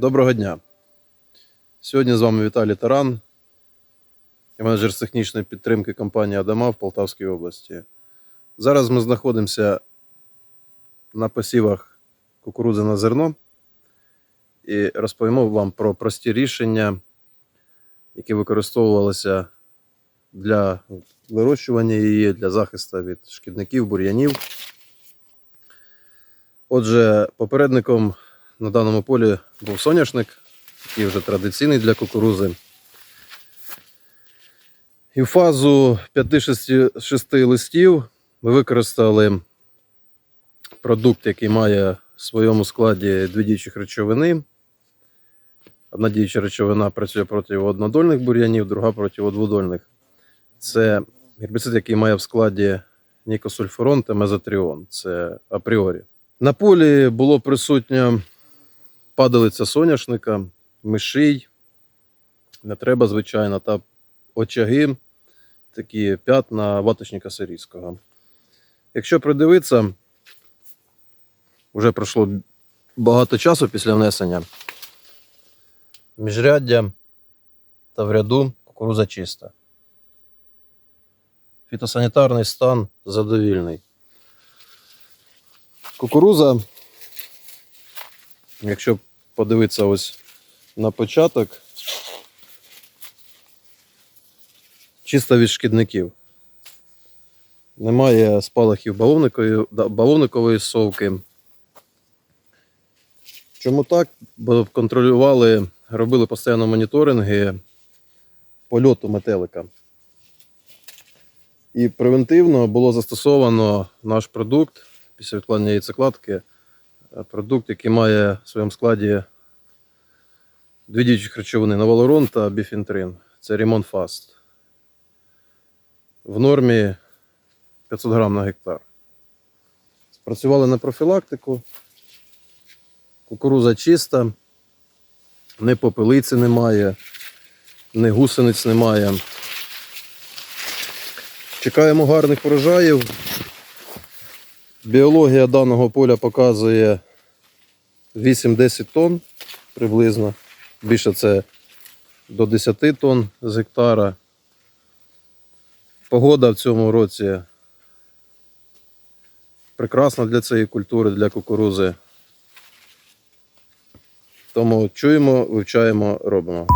Доброго дня. Сьогодні з вами Віталій Таран, я менеджер з технічної підтримки компанії Адама в Полтавській області. Зараз ми знаходимося на посівах кукурудзи на зерно і розповімо вам про прості рішення, які використовувалися для вирощування її, для захисту від шкідників, бур'янів. Отже, попередником на даному полі був соняшник, який вже традиційний для кукурузи. І в фазу 5-6 листів ми використали продукт, який має в своєму складі дві діючих речовини. Одна діюча речовина працює проти однодольних бур'янів, друга проти дводольних. Це гербіцид, який має в складі нікосульфурон та мезотріон. Це апріорі. На полі було присутня падалиця соняшника, мишій. Не треба, звичайно, та очаги, такі п'ятна ваточника сирійського. Якщо придивитися, вже пройшло багато часу після внесення. Міжряддя та в ряду кукуруза чиста. Фітосанітарний стан задовільний. Кукуруза, якщо подивитися ось на початок, чисто від шкідників. Немає спалахів бавовникової, да, совки. Чому так? Бо контролювали, робили постійно моніторинги польоту метелика. І превентивно було застосовано наш продукт після відкладення яйцекладки. Е, Продукт, який має в своєму складі дві діючих речовини навалорон та біфінтрин. Це Ремон Фаст. В нормі 500 грам на гектар. Спрацювали на профілактику. Кукуруза чиста, ні попелиці немає, ні гусениць немає. Чекаємо гарних врожаїв. Біологія даного поля показує 8-10 тонн приблизно. Більше це до 10 тонн з гектара. Погода в цьому році прекрасна для цієї культури, для кукурузи. Тому чуємо, вивчаємо, робимо.